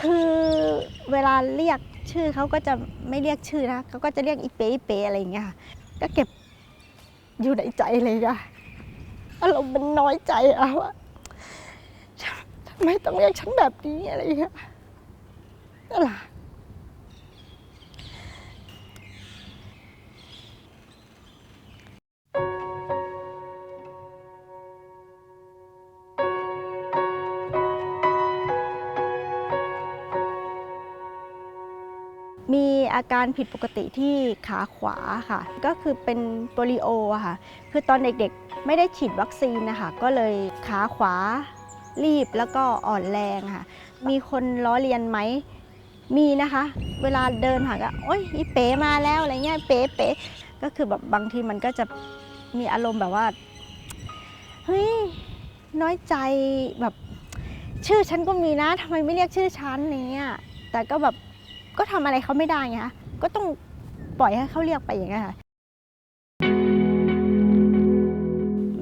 คือเวลาเรียกชื่อเขาก็จะไม่เรียกชื่อนะเขาก็จะเรียกอีเป๊อีเป๊อะไรอย่างเงี้ยค่ะก็เก็บอยู่ในใจเลยค่ะอารมณ์มันน้อยใจอะว่าทำไมต้องเรียกฉันแบบนี้อะไรอย่างเงี้ยนั่นแหละ มีอาการผิดปกติที่ขาขวาค่ะ ก็คือเป็นโปลิโอค่ะ คือตอนเด็กๆ ไม่ได้ฉีดวัคซีนนะคะ ก็เลยขาขวารีบแล้วก็อ่อนแรงค่ะ มีคนล้อเลียนไหม มีนะคะ เวลาเดินผ่านก็โอ๊ยอีเป๋มาแล้วอะไรเงี้ย เป๋เป๋ก็คือแบบบางทีมันก็จะมีอารมณ์แบบว่า เฮ้ย น้อยใจแบบ ชื่อฉันก็มีนะทำไมไม่เรียกชื่อฉันเงี้ย แต่ก็แบบ ก็ทำอะไรเขาไม่ได้ไงคะก็ต้องปล่อยให้เขาเรียกไปอย่างเงี้ยค่ะ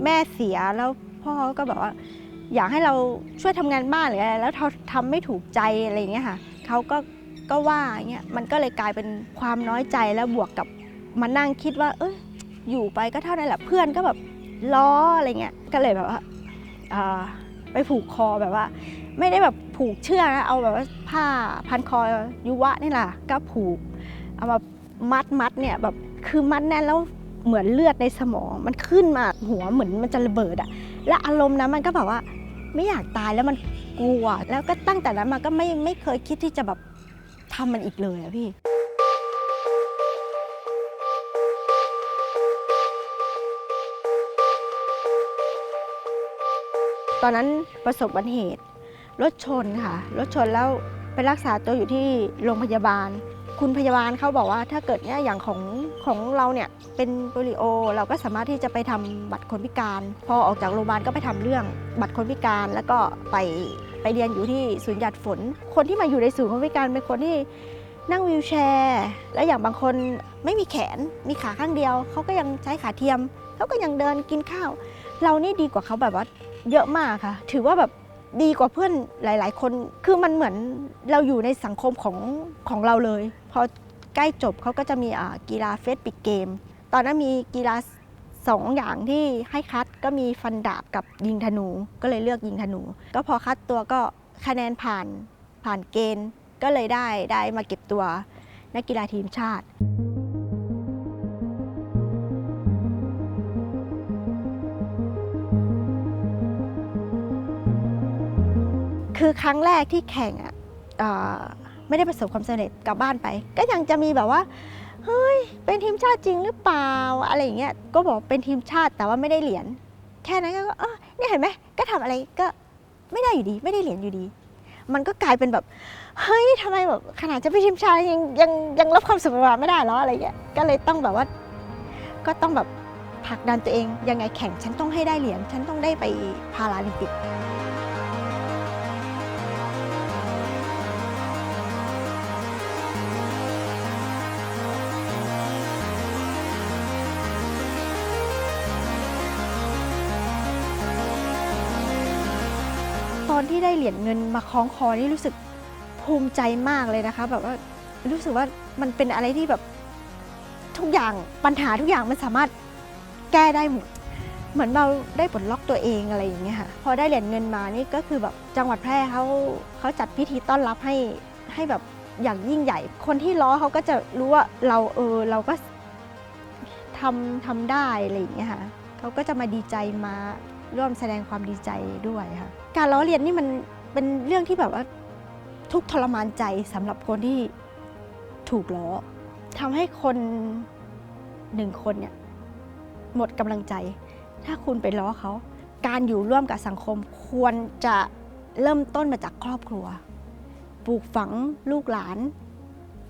แม่เสียแล้วพ่อก็แบบว่า อยากให้เราช่วยทำงานบ้านหรืออะไรแล้วเขาทำไม่ถูกใจอะไรอย่างเงี้ยค่ะเขาก็ก็ว่าอย่างเงี้ยมันก็เลยกลายเป็นความน้อยใจแล้วบวกกับมานั่งคิดว่า เอ้ยอยู่ไปก็เท่านั้นแหละเพื่อนก็แบบล้ออะไรเงี้ยก็เลยแบบว่าไปผูกคอแบบว่า ไม่ได้แบบผูกเชือกนะเอาแบบว่าผ้าพันคอยุวะนี่แหละก็ผูก เอามามัดมัดเนี่ยแบบคือมัดแน่นแล้วเหมือนเลือดในสมองมันขึ้นมาหัวเหมือนมันจะระเบิดอะและอารมณ์นั้นมันก็แบบว่าไม่อยากตายแล้วมันกลัว แล้วก็ตั้งแต่นั้นมาก็ไม่ไม่เคยคิดที่จะแบบทำมันอีกเลยอะพี่ตอนนั้นประสบอุบัติเหตุ รถชนค่ะรถชนแล้วไปรักษาตัวอยู่ที่โรงพยาบาล คุณพยาบาลเขาบอกว่าถ้าเกิดเนี่ยอย่างของของเราเนี่ยเป็นโปลิโอ เราก็สามารถที่จะไปทำบัตรคนพิการ พอออกจากโรงพยาบาลก็ไปทำเรื่องบัตรคนพิการ แล้วก็ไปไปเรียนอยู่ที่ศูนย์หยัดฝน คนที่มาอยู่ในศูนย์คนพิการเป็นคนที่นั่งวีลแชร์ และอย่างบางคนไม่มีแขนมีขาข้างเดียว เขาก็ยังใช้ขาเทียมเขาก็ยังเดินกินข้าว เรานี่ดีกว่าเขาแบบว่าเยอะมากค่ะ ถือว่าแบบ ดีกว่าเพื่อนหลาย ๆ คน คือมันเหมือนเราอยู่ในสังคมของของเราเลย พอใกล้จบเขาก็จะมีกีฬาเฟสปิกเกม ตอนนั้นมีกีฬาสองอย่างที่ให้คัดก็มีฟันดาบกับยิงธนู ก็เลยเลือกยิงธนู ก็พอคัดตัวก็คะแนนผ่านผ่านเกณฑ์ ก็เลยได้ได้มาเก็บตัวนักกีฬาทีมชาติ คือครั้งแรกที่แข่งอะไม่ได้ประสบความสำเร็จกลับบ้านไป ก็ยังจะมีแบบว่าเฮ้ยเป็นทีมชาติจริงหรือเปล่าอะไรอย่างเงี้ยก็บอกเป็นทีมชาติแต่ว่าไม่ได้เหรียญแค่นั้นก็เออเนี่ยเห็นไหมก็ทำอะไรก็ไม่ได้อยู่ดี ไม่ได้เหรียญอยู่ดี มันก็กลายเป็นแบบเฮ้ยทำไมแบบขนาดจะเป็นทีมชาติยังยังยังรับความสุขมาไม่ได้หรออะไรเงี้ยก็เลยต้องแบบว่า ก็ต้องแบบผลักดันตัวเองยังไงแข่งฉันต้องให้ได้เหรียญฉันต้องได้ไปพาราลิมปิก อนที่ได้เหรียญเงินมาคล้องคอนี่รู้สึกภูมิใจมากเลยนะคะ แบบว่ารู้สึกว่ามันเป็นอะไรที่แบบทุกอย่างปัญหาทุกอย่างมันสามารถแก้ได้หมดเหมือนเราได้ปลดล็อกตัวเองอะไรอย่างเงี้ยค่ะพอได้เหรียญเงินมานี่ก็คือแบบจังหวัดแพร่เขาเขาจัดพิธีต้อนรับให้ให้แบบอย่างยิ่งใหญ่ คนที่ล้อเขาก็จะรู้ว่าเราเออเราก็ทำทำได้อะไรอย่างเงี้ยค่ะเขาก็จะมาดีใจมา ร่วมแสดงความดีใจด้วยค่ะการล้อเลียนนี่มันเป็นเรื่องที่แบบว่าทุกทรมานใจสำหรับคนที่ถูกล้อทำให้คนหนึ่งคนเนี่ยหมดกำลังใจ ถ้าคุณไปล้อเขา การอยู่ร่วมกับสังคมควรจะเริ่มต้นมาจากครอบครัว ปลูกฝังลูกหลาน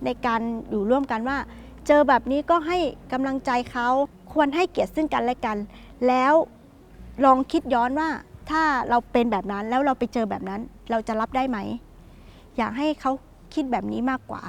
ในการอยู่ร่วมกันว่า เจอแบบนี้ก็ให้กำลังใจเขา ควรให้เกียรติซึ่งกันและกัน แล้ว ลองคิดย้อนว่าถ้าเราเป็นแบบนั้นแล้วเราไปเจอแบบนั้น เราจะรับได้ไหม อยากให้เขาคิดแบบนี้มากกว่า